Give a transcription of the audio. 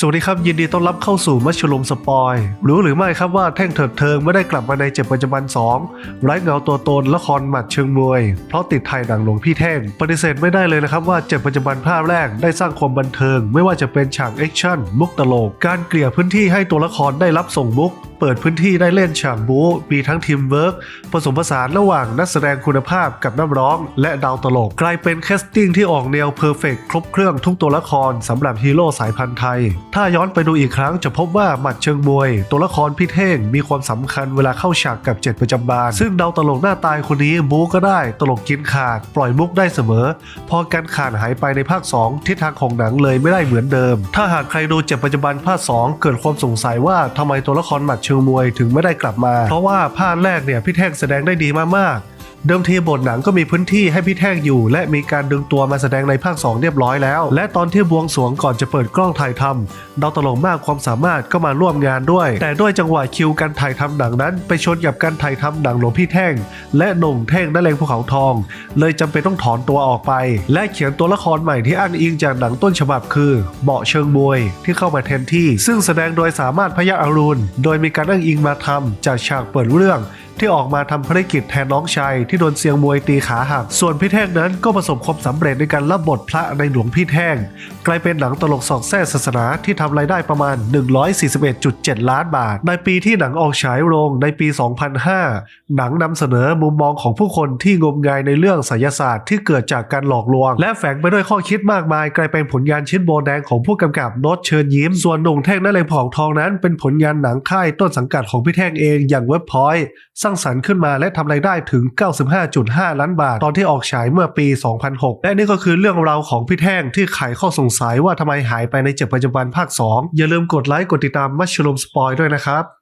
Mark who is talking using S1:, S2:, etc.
S1: สวัสดีครับ ยินดีต้อนรับเข้าสู่มัชลุมสปอย รู้หรือไม่ครับว่าแท่งเถิดเทิงไม่ได้กลับมาในเจ็บปัจจุบัน 2 ไร้เงาตัวตนละครหมัดเชิงมวย เพราะติดไทยหนังหลวงพี่แท่ง ปฏิเสธไม่ได้เลยนะครับว่าเจ็บปัจจุบันภาคแรกได้สร้างความบันเทิง ไม่ว่าจะเป็นฉากแอคชั่นมุกตลก การเกลี่ยพื้นที่ให้ตัวละครได้รับส่งมุก เปิดพื้นที่ได้เล่นฉากบู๊มีทั้งทีมเวิร์กผสมผสานระหว่างนักแสดงคุณภาพกับนักร้อง และดาวตลก กลายเป็นแคสติ้งที่ออกแนวเพอร์เฟกครบเครื่องทุกตัวละครสำหรับฮีโร่สายพันธุ์ไทยถ้าย้อนไปดูอีกครั้งจะพบว่าหมัดเชิงมวย ตัวละครพี่เท่งมีความสำคัญเวลาเข้าฉากกับเจ็ดประจำบานซึ่งดาวตลกหน้าตายคนนี้บู๊ก็ได้ ตลกกินขาด ปล่อยมุกได้เสมอ พอการขาดหายไปในภาค 2 ทิศทางของหนังเลยไม่ได้เหมือนเดิม ถ้าหากใครดูเจ็บปัจจุบันภาค 2 เกิดความสงสัยว่าทำไมตัวละครหมัดเชิงมวยถึงไม่ได้กลับมา เพราะว่าภาคแรกเนี่ยพี่แท่งแสดงได้ดีมากๆ เดิมทีบทหนังก็มีพื้นที่ให้พี่แท่งอยู่ และมีการดึงตัวมาแสดงในภาค 2 เรียบร้อยแล้ว และตอนที่บวงสรวงก่อนจะเปิดกล้องถ่ายทำดาวตลกมากความสามารถก็มาร่วมงานด้วย แต่ด้วยจังหวะคิวการถ่ายทำหนังนั้น ไปชนกับการถ่ายทำหนังหลวงพี่แท่ง และหนุ่งเท่งนักเลงภูเขาทอง เลยจำเป็นต้องถอนตัวออกไป และเขียนตัวละครใหม่ที่อ้างอิงจากหนังต้นฉบับคือเบาะเชิงมวยที่เข้ามาแทนที่ ซึ่งแสดงโดยสามารถพยาอรุณ โดยมีการอ้างอิงมาทำจากฉากเปิดเรื่อง ที่ออกมาทำภารกิจแทนน้องชายที่โดนเสียงมวยตีขาหัก ส่วนพี่แท่งนั้นก็ประสบความสำเร็จในการรับบทพระในหลวงพี่แท่ง กลายเป็นหนังตลกสอดแทรกศาสนาที่ทำรายได้ประมาณ 141.7 ล้านบาท ในปีที่หนังออกฉายโรงในปี 2005 หนังนำเสนอมุมมองของผู้คนที่งมงายในเรื่องไสยศาสตร์ที่เกิดจากการหลอกลวง และแฝงไปด้วยข้อคิดมากมาย กลายเป็นผลงานชิ้นโบแดงของผู้กำกับโนตเชิญยิ้ม ส่วนหนุ่มแท่งนั่นเลยผองทองนั้น เป็นผลงานหนังค่ายต้นสังกัดของพี่แท่งเองอย่างเว็บพอยต์สร้างสรรค์ขึ้นมาและทำรายได้ถึง 95.5 ล้านบาท ตอนที่ออกฉายเมื่อปี 2006 และนี่ก็คือเรื่องราวของพี่แท่งที่ไขข้อสงสัยว่าทำไมหายไปในเจ็บปัจจุบันภาค 2 อย่าลืมกดไลค์กดติดตามมัชลูมสปอยด้วยนะครับ